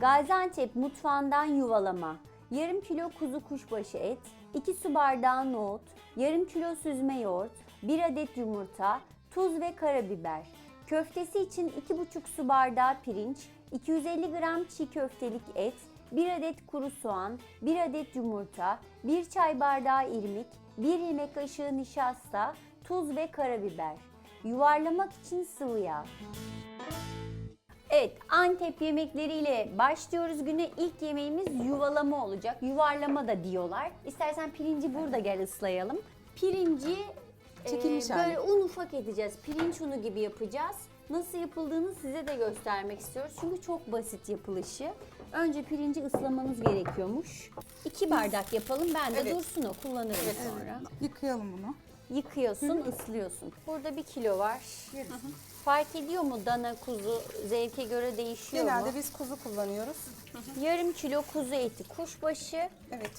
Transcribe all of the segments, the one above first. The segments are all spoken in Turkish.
Gaziantep mutfağından yuvalama. Yarım kilo kuzu kuşbaşı et, 2 su bardağı nohut, yarım kilo süzme yoğurt, 1 adet yumurta, tuz ve karabiber. Köftesi için 2,5 su bardağı pirinç, 250 gram çiğ köftelik et, 1 adet kuru soğan, 1 adet yumurta, 1 çay bardağı irmik, 1 yemek kaşığı nişasta, tuz ve karabiber. Yuvarlamak için sıvı yağ. Evet, Antep yemekleriyle başlıyoruz güne. İlk yemeğimiz yuvalama olacak. Yuvarlama da diyorlar. İstersen pirinci burada gel ıslayalım. Pirinci e, Çekilmiş böyle hali. un ufak edeceğiz. Pirinç unu gibi yapacağız. Nasıl yapıldığını size de göstermek istiyoruz. Çünkü çok basit yapılışı. Önce pirinci ıslamanız gerekiyormuş. İki bardak yapalım. Ben de Evet. dursun o kullanırım sonra. Yıkayalım bunu. Yıkıyorsun, ıslıyorsun. Burada bir kilo var. Fark ediyor mu dana kuzu? Zevke göre değişiyor mu? Genelde biz kuzu kullanıyoruz. Yarım kilo kuzu eti, kuşbaşı, Evet.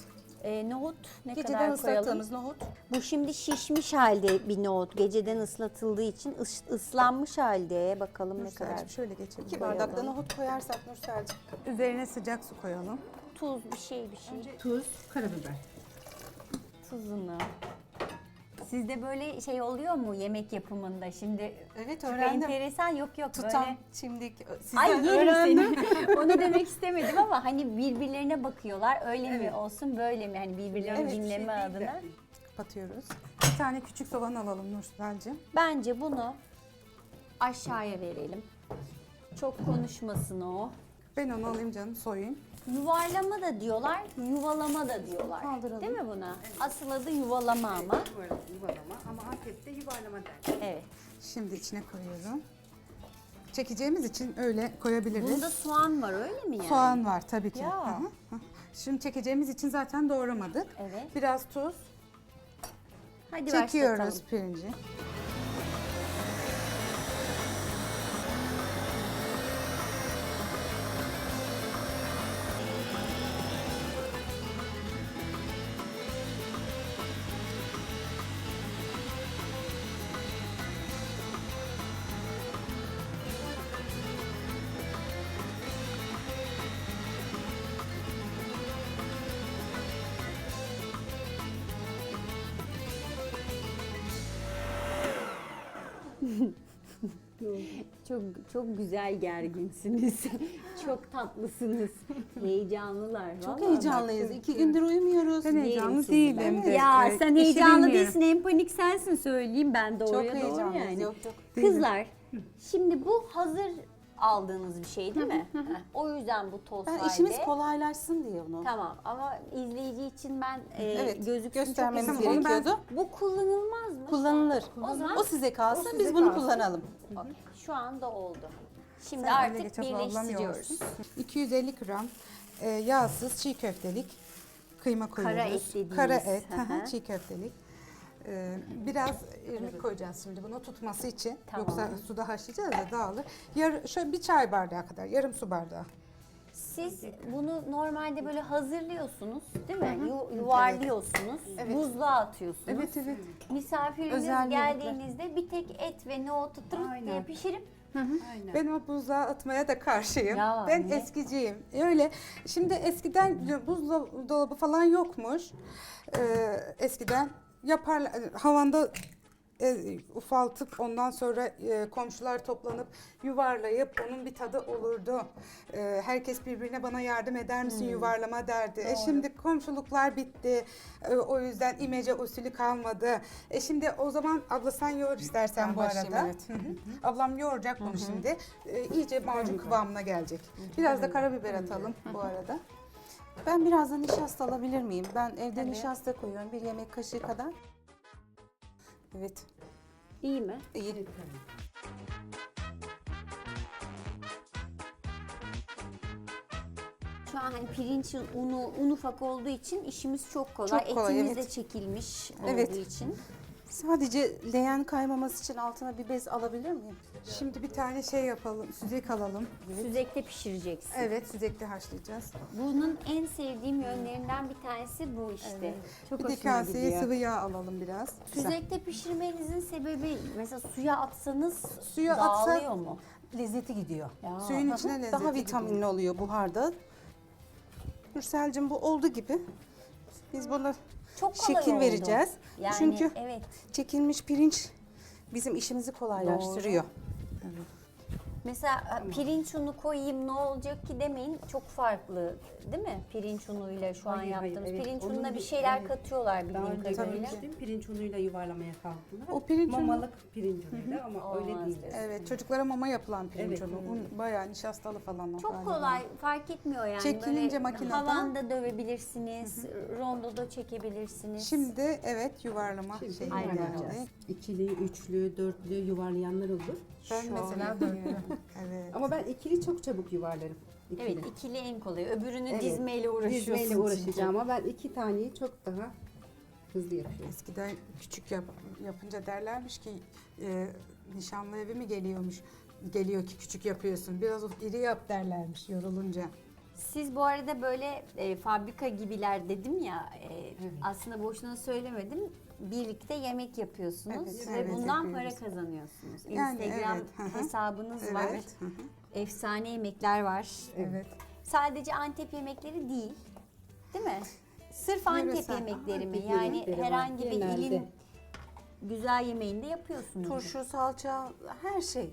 e, nohut ne Geceden kadar koyalım? ıslattığımız nohut. Bu şimdi şişmiş halde bir nohut. Geceden ıslatıldığı için ıs- ıslanmış halde. Bakalım ne kadar. Nursel'cim şöyle geçelim. İki Koyalım. bardak da nohut koyarsak Nursel'cim. Üzerine sıcak su koyalım. Tuz bir şey bir şey. Tuz, karabiber. Tuzunu. Sizde böyle şey oluyor mu yemek yapımında? Şimdi Evet çok öğrendim. enteresan yok yok Tutam, böyle. çimdik. Sizden Ay yerim öğrendim. seni. Onu demek istemedim ama hani birbirlerine bakıyorlar. Öyle mi olsun böyle mi? Hani birbirlerini Evet, dinleme şey değil de. adına. Kapatıyoruz. Bir tane küçük soğan alalım Nursel'cim. Bence bunu aşağıya verelim. Çok konuşmasın o. Ben onu alayım canım soyayım. Yuvarlama da diyorlar, yuvalama da diyorlar. Kaldıralım. Değil mi buna? Asıl adı yuvalama ama. Yuvarlama ama Antep'te yuvarlama der. Evet. Şimdi içine koyuyorum. Çekeceğimiz için öyle koyabiliriz. Bunda soğan var öyle mi yani? Soğan var tabii ki. Ya. Hı hı, hı. Şimdi çekeceğimiz için zaten doğramadık. Evet. Biraz tuz. Hadi Çekiyoruz başlatalım. pirinci. Çok çok güzel gerginsiniz. çok tatlısınız. Heyecanlılar. Çok vallahi heyecanlıyız. bak. İki gündür uyumuyoruz. Ben heyecanlı değilim. de. Ya Evet, sen işi heyecanlı bilmiyorum. değilsin. En panik sensin söyleyeyim ben doğruya Çok doğru heyecanlıyız. yani. Yok yok. Kızlar şimdi bu hazır aldığınız bir şey değil mi? Heh, o yüzden bu toz Ben halde. işimiz kolaylaşsın diye onu. Tamam ama izleyici için ben e, Evet, gözüksün göstermemiz çok ben- gerekiyordu. Bu kullanılmaz mı? Kullanılır. O zaman- O size kalsın, O size biz bunu kalsın. kullanalım. Okey, Şu anda oldu. Şimdi Sen öyle artık geç abla, ablam birleştiriyoruz. yoğursun. 250 gram e, yağsız çiğ köftelik kıyma koyuyoruz. Kara et dediğimiz. Kara et, hı hı, çiğ köftelik. E, biraz irmik koyacağız şimdi bunu tutması için. Tamam. Yoksa suda haşlayacağız da dağılır. Yar, şöyle bir çay bardağı kadar, yarım su bardağı. Siz bunu normalde böyle hazırlıyorsunuz değil mi? Yu- yuvarlıyorsunuz, buzluğa atıyorsunuz. Evet evet. Misafiriniz Özel geldiğinizde bir tek et ve nohutu tırıt diye pişirip Ben o buzluğa atmaya da karşıyım. Ya, ben niye? eskiciyim. Öyle. Şimdi eskiden buzdolabı falan yokmuş. Ee, eskiden yaparlar havanda e, ufaltıp ondan sonra e, komşular toplanıp yuvarlayıp onun bir tadı olurdu. E, herkes birbirine bana yardım eder misin Hmm. yuvarlama derdi. E şimdi komşuluklar bitti. E, o yüzden imece usulü kalmadı. E şimdi o zaman abla sen yoğur istersen Ben bu arada. evet. Hı hı. Ablam yoğuracak bunu şimdi. E, iyice macun kıvamına gelecek. Biraz da karabiber atalım bu arada. Ben biraz da nişasta alabilir miyim? Ben evde nişasta koyuyorum. Bir yemek kaşığı kadar. Evet. iyi mi? iyi. Şu an hani pirinç unu un ufak olduğu için işimiz çok kolay. Çok kolay, Etimiz de evet. çekilmiş Evet. olduğu için. Sadece leğen kaymaması için altına bir bez alabilir miyim? Şimdi bir tane şey yapalım. Süzek alalım. Süzekte pişireceksin. Evet süzekte haşlayacağız. Bunun en sevdiğim yönlerinden bir tanesi bu işte. Çok bir de hoşuma kaseye gidiyor. sıvı yağ alalım biraz. Süzekte pişirmenizin sebebi mesela suya atsanız Suya dağılıyor atsak- mu? lezzeti gidiyor. Suyun içine lezzeti Daha gidiyor. vitaminli oluyor buharda. Nursel'cim bu oldu gibi. Biz buna Çok kolay şekil oldu. vereceğiz. Yani Çünkü evet. çekilmiş pirinç bizim işimizi kolaylaştırıyor. Mesela e, pirinç unu koyayım ne olacak ki demeyin çok farklı değil mi? Pirinç unuyla şu an Hayır, hayır, yaptığımız. evet. pirinç Onun ununa bir bir- şeyler evet. katıyorlar Daha bildiğim önce kadarıyla. görmüştüm. Pirinç unuyla yuvarlamaya kalktılar. O pirinç unu- Mamalık pirinç unuyla ama öyle Olmaz değil. diyorsun. Evet çocuklara mama yapılan pirinç Evet. unu. Un bayağı nişastalı falan. o Çok galiba. kolay fark etmiyor yani. Çekilince Böyle makineden- Havanda dövebilirsiniz, rondoda çekebilirsiniz. Şimdi evet yuvarlama Şimdi şeyi Aynen. İkili, üçlü, dörtlü yuvarlayanlar olur. Ben Şu mesela an- dörtlü. Evet. Ama ben ikili çok çabuk yuvarlarım. İkili. Evet ikili en kolay. Öbürünü Evet. dizmeyle uğraşıyorsun. Dizmeyle çünkü. uğraşacağım ama ben iki taneyi çok daha hızlı yapıyorum. Eskiden küçük yap, yapınca derlermiş ki e, nişanlı evi mi geliyormuş? Geliyor ki küçük yapıyorsun. Biraz iri yap derlermiş yorulunca. Siz bu arada böyle e, fabrika gibiler dedim ya e, aslında boşuna söylemedim. Birlikte yemek yapıyorsunuz Evet, ve evet, bundan yapıyoruz. para kazanıyorsunuz. Yani Instagram evet, hı hı. hesabınız var. Evet. hı hı, Efsane yemekler var. evet. Sadece Antep yemekleri değil. Değil mi? Sırf Antep Yöresel. yemekleri mi? Antep Yani yemekleri var, herhangi bir genelde. ilin güzel yemeğinde yapıyorsunuz. Turşu, salça, her şey.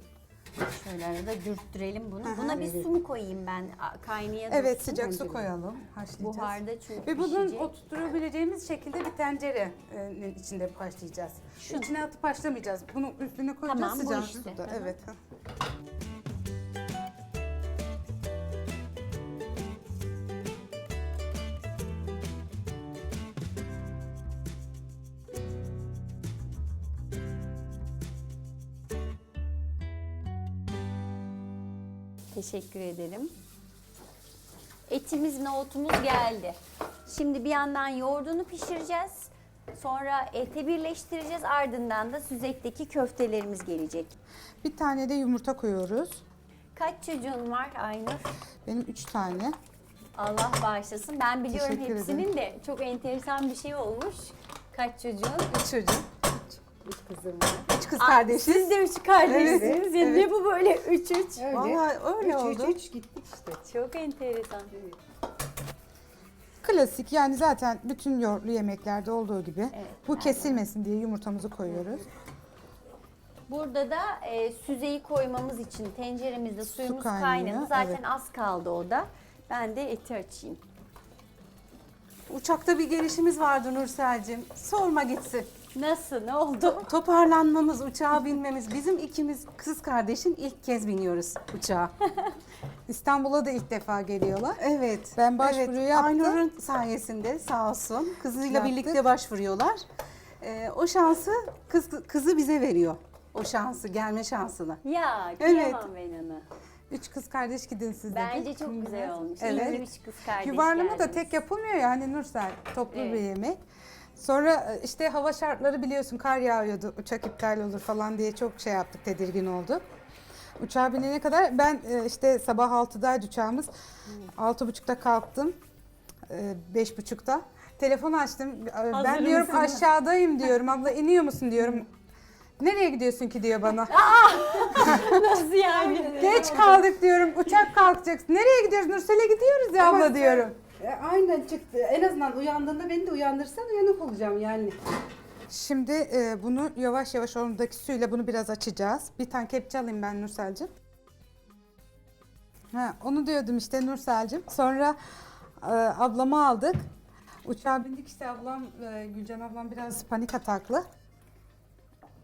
Şöyle arada dürttürelim bunu. Hı. Buna bir su mu koyayım ben kaynaya Evet dursun? sıcak su koyalım. Haşlayacağız. Buharda çünkü Ve bunun pişecek. oturtturabileceğimiz şekilde bir tencerenin içinde haşlayacağız. İçine atıp haşlamayacağız. Bunu üstüne koyacağız Tamam, bu sıcak işte. suda. Evet. Teşekkür ederim. Etimiz, nohutumuz geldi. Şimdi bir yandan yoğurdunu pişireceğiz. Sonra ete birleştireceğiz. Ardından da süzekteki köftelerimiz gelecek. Bir tane de yumurta koyuyoruz. Kaç çocuğun var Aynur? Benim üç tane. Allah bağışlasın. Ben biliyorum Teşekkür hepsinin de çok enteresan bir şey olmuş. Kaç çocuğun? Üç çocuk. Üç kızım var. Üç kız kardeşiz. Siz de üç kardeşsiniz. Evet, ya evet. ne bu böyle üç üç? Öyle. Vallahi öyle üç, oldu. Üç, üç gittik işte. Çok enteresan. Klasik yani zaten bütün yoğurtlu yemeklerde olduğu gibi. Evet, Bu kesilmesin diye yumurtamızı koyuyoruz. Burada da e, süzeyi koymamız için tenceremizde suyumuz kaynıyor, kaynadı. Zaten evet. az kaldı o da. Ben de eti açayım. Uçakta bir gelişimiz vardı Nursel'cim. Sorma gitsin. Nasıl? Ne oldu? Toparlanmamız, uçağa binmemiz. Bizim ikimiz kız kardeşin ilk kez biniyoruz uçağa. İstanbul'a da ilk defa geliyorlar. Evet. Ben başvuru yaptım. Aynur'un sayesinde sağ olsun kızıyla Yaptık. birlikte başvuruyorlar. Ee, o şansı kız kızı bize veriyor. O şansı, gelme şansını. Ya Evet. kıyamam ben ona. Üç kız kardeş gidin siz dedi. Bence çok güzel olmuş. Evet. Evet. üç kız kardeş Yuvarlama da geldiniz. tek yapılmıyor ya hani Nursel toplu Evet. bir yemek. Sonra e, işte hava şartları biliyorsun kar yağıyordu uçak iptal olur falan diye çok şey yaptık tedirgin olduk. Uçağa binene kadar ben e, işte sabah 6'daydı uçağımız. Altı buçukta kalktım. E, Beş buçukta. Telefon açtım. E, Ben Hazır diyorum mısın? aşağıdayım diyorum. Abla iniyor musun diyorum. Nereye gidiyorsun ki diyor bana. Nasıl yani? Geç kaldık diyorum. Uçak kalkacak. Nereye gidiyoruz? Nursel'e gidiyoruz ya abla diyorum. E, aynen çıktı. En azından uyandığında beni de uyandırsan uyanık olacağım yani. Şimdi e, bunu yavaş yavaş oradaki suyla bunu biraz açacağız. Bir tane kepçe alayım ben Nursel'cim. Ha, onu diyordum işte Nursel'cim. Sonra e, ablamı aldık. Uçağa bindik işte ablam, e, Gülcan ablam biraz panik ataklı.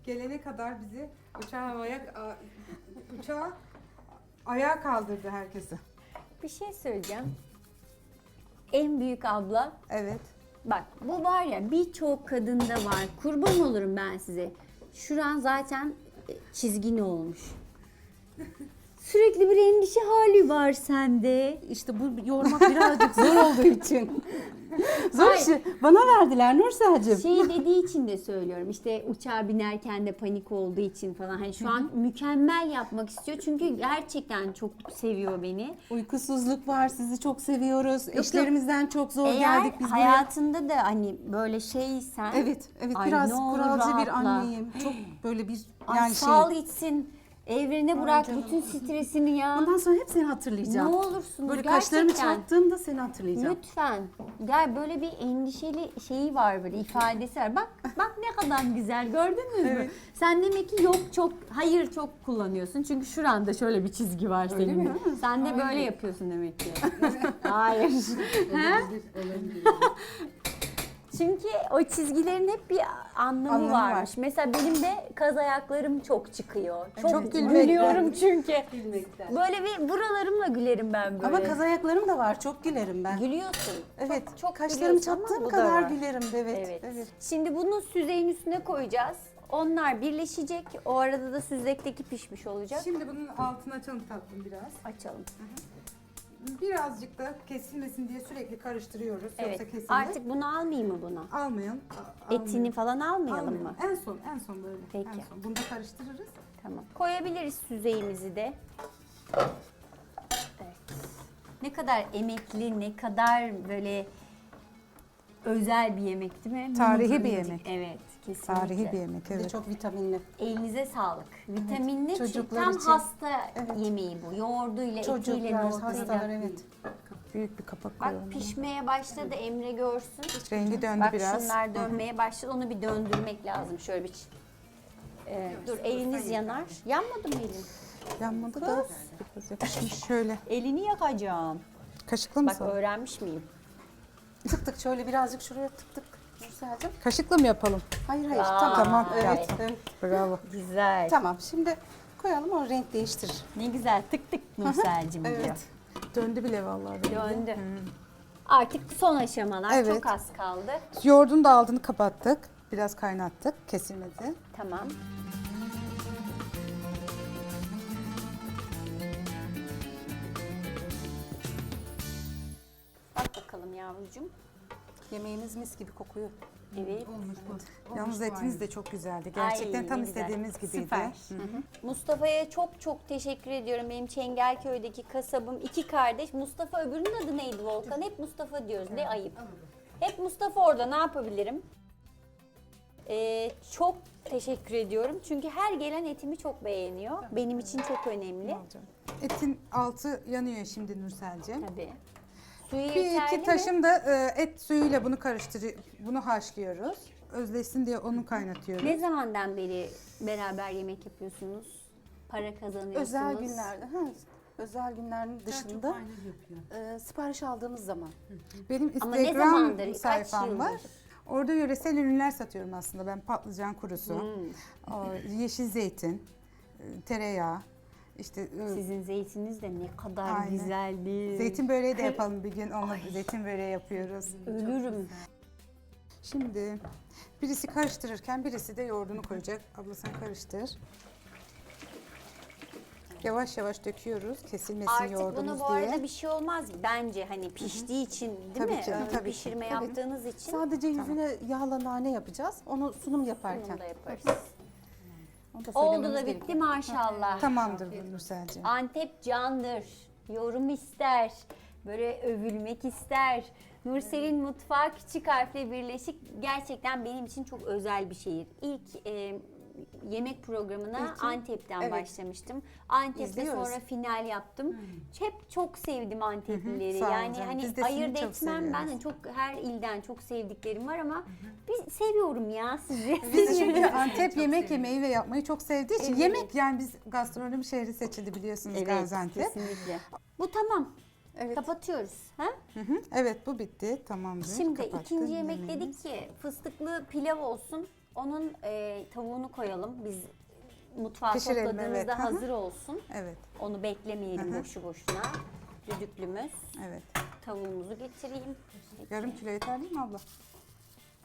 Gelene kadar bizi uçağa havaya, a, uçağa ayağa kaldırdı herkesi. Bir şey söyleyeceğim. En büyük abla Evet. Bak bu var ya birçok kadında var. Kurban olurum ben size. Şuran zaten e, çizgin olmuş. Sürekli bir endişe hali var sende. İşte bu yoğurmak birazcık zor olduğu için. zor Hayır. işi. Bana verdiler Nursel'cim. Şey dediği için de söylüyorum. İşte uçağa binerken de panik olduğu için falan. Hani şu an mükemmel yapmak istiyor. Çünkü gerçekten çok seviyor beni. Uykusuzluk var, sizi çok seviyoruz. yok. Eşlerimizden çok zor Eğer geldik biz buraya. hayatında da hani böyle şeysen Evet, evet Ay biraz ne olur kuralcı bir rahatla. anneyim. Çok böyle bir Ay yani sal şey. içsin Evrene bırak bütün stresini ya. Ondan sonra hep seni Ne hatırlayacağım. olursunuz Böyle gerçekten. kaşlarımı çattığımda seni hatırlayacağım. Lütfen. Gel böyle bir endişeli şeyi var böyle ifadesi var. Bak bak ne kadar güzel gördünüz mü? Sen demek ki yok çok hayır çok kullanıyorsun. Çünkü şuranda şöyle bir çizgi var senin. de. Sen de böyle yapıyorsun demek ki. hayır. He? Çünkü o çizgilerin hep bir anlamı, Anlamı varmış. Mesela benim de kaz ayaklarım çok çıkıyor. Çok, çok gülmekten. gülüyorum çünkü. Bilmekten. Böyle bir buralarımla gülerim ben böyle. Ama kaz ayaklarım da var. Çok gülerim ben. Gülüyorsun. Evet. Çok, çok Kaşlarımı gülüyorsun ama çattığım bu da kadar var. gülerim de evet. Evet. evet. Şimdi bunu süzeyin üstüne koyacağız. Onlar birleşecek. O arada da süzdeki pişmiş olacak. Şimdi bunun altını açalım tatlım biraz. Açalım. Birazcık da kesilmesin diye sürekli karıştırıyoruz. Evet. Yoksa. Artık bunu almayayım mı bunu? Almayalım. a- Etini falan almayalım Almayalım. mı? En son, en son böyle. Peki. En son. Bunu da karıştırırız. Tamam. Koyabiliriz süzeyimizi de. Evet. Ne kadar emekli, ne kadar böyle özel bir yemek değil mi? Tarihi bir minicik. yemek. Evet, kesinlikle. Tarihi bir yemek Bir de evet. çok vitaminli. Elinize sağlık. Vitaminli çünkü çocuklar tam için. hasta Evet. yemeği bu. Yoğurduyla, etiyle, Çocuklar, nohutuyla. hastalar evet. Büyük bir kapak Bak koyalım. pişmeye başladı Emre görsün. Rengi döndü Bak biraz. şunlar dönmeye başladı. Onu bir döndürmek lazım. Şöyle bir Ee, dur eliniz yanar. Yanmadı mı elin? Yanmadı da biraz yapışmış. Şöyle. Elini yakacağım. Kaşıkla mı Bak öğrenmiş miyim? Tık tık şöyle birazcık şuraya tık tık. Nursel'cim. Kaşıkla mı yapalım? Hayır hayır Aa, tamam. Tamam, Evet. Bravo. Güzel. Tamam şimdi koyalım o renk değiştirir. Ne güzel tık tık Nursel'cim diyor. Evet. Döndü bile vallahi. Döndü. Artık son aşamalar. Evet. Çok az kaldı. Yoğurdun da altını kapattık. Biraz kaynattık. Kesilmedi. Tamam. Bak bakalım yavrucuğum. Yemeğimiz mis gibi kokuyor. Evet. Yalnız etiniz de çok güzeldi. Gerçekten Ay, tam ne güzel. istediğimiz gibiydi. Süper. Mustafa'ya çok çok teşekkür ediyorum. Benim Çengelköy'deki kasabım iki kardeş. Mustafa öbürünün adı neydi Volkan? Hep Mustafa diyoruz. Ne ayıp. Hep Mustafa orada ne yapabilirim? Ee, çok teşekkür ediyorum. Çünkü her gelen etimi çok beğeniyor. Benim için çok önemli. Etin altı yanıyor şimdi Nursel'cim. Tabii. Suyu Bir yeterli iki mi? taşım da e, et suyuyla bunu karıştırıyor. Bunu haşlıyoruz. Özleşsin diye onu kaynatıyoruz. Ne zamandan beri beraber yemek yapıyorsunuz? Para kazanıyorsunuz. Özel günlerde. Ha, özel günlerin dışında e, sipariş aldığımız zaman. Ama Benim ne Instagram zamandır? Kaç sayfam yıldır? var. Orada yöresel ürünler satıyorum aslında. Ben patlıcan kurusu, Hmm. o yeşil zeytin, e, tereyağı, işte e, Sizin zeytiniz de ne kadar Aynen. güzeldi. zeytin böreği de yapalım bir gün. Onunla zeytin böreği yapıyoruz. Ölürüm. Şimdi birisi karıştırırken birisi de yoğurdunu koyacak. Abla sen karıştır. Yavaş yavaş döküyoruz. Kesilmesin Artık yoğurdumuz bunu bu diye. arada bir şey olmaz bence hani piştiği için değil Tabii mi? ki, Ön tabii ki. pişirme yaptığınız için Sadece yüzüne yağla nane yapacağız. Onu sunum yaparken. bunu da yaparız. Onu da Oldu söylememiz da bitti gerekiyor. maşallah. Tamamdır bu Nurselciğim. Antep candır. Yorum ister. Böyle övülmek ister. Nursel'in mutfağı küçük harfle birleşik gerçekten benim için çok özel bir şehir. İlk e, yemek programına İlki- Antep'ten evet. başlamıştım. Antep'te İzliyoruz. sonra final yaptım. Hep çok sevdim Anteplileri. Sağ ol yani canım. hani ayırt çok etmem ben seviyoruz. de çok her ilden çok sevdiklerim var ama biz seviyorum ya sizi. Biz çünkü Antep yemek yemeyi ve yapmayı çok sevdiği için Evet. yemek yani biz gastronomi şehri seçildi biliyorsunuz Evet, Gaziantep. kesinlikle. Bu tamam. Evet. Kapatıyoruz. Ha? Hı hı. Evet bu bitti tamamdır. Şimdi Kapattık ikinci yemek yemeğimiz. dedik ki fıstıklı pilav olsun. Onun e, tavuğunu koyalım. Biz mutfağa Pişirelim, topladığımızda evet. Hı hı. hazır olsun. Evet Onu beklemeyelim Hı hı. boşu boşuna. Düdüklümüz. evet. Tavuğumuzu getireyim. Yarım kilo yeter değil mi abla?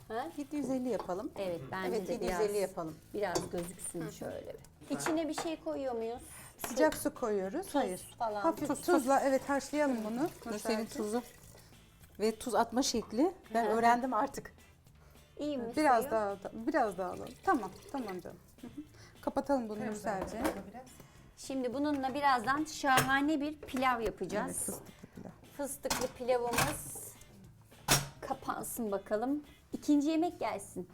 Ha? 750 yapalım. Evet bence Evet de 750 biraz, yapalım. biraz gözüksün şöyle. bir. İçine bir şey koyuyor muyuz? Sıcak su koyuyoruz. Hayır. falan. Hafif Tuz, tuz. tuzla evet haşlayalım bunu. Nursel'in tuzu. Ve tuz atma şekli. Ben öğrendim artık. İyi mi? Biraz suyu? daha biraz daha alalım. Tamam tamam canım. Hı hı. Kapatalım bunu Nurselciğim. Şimdi bununla birazdan şahane bir pilav yapacağız. Evet fıstıklı pilav. Fıstıklı pilavımız kapansın bakalım. İkinci yemek gelsin.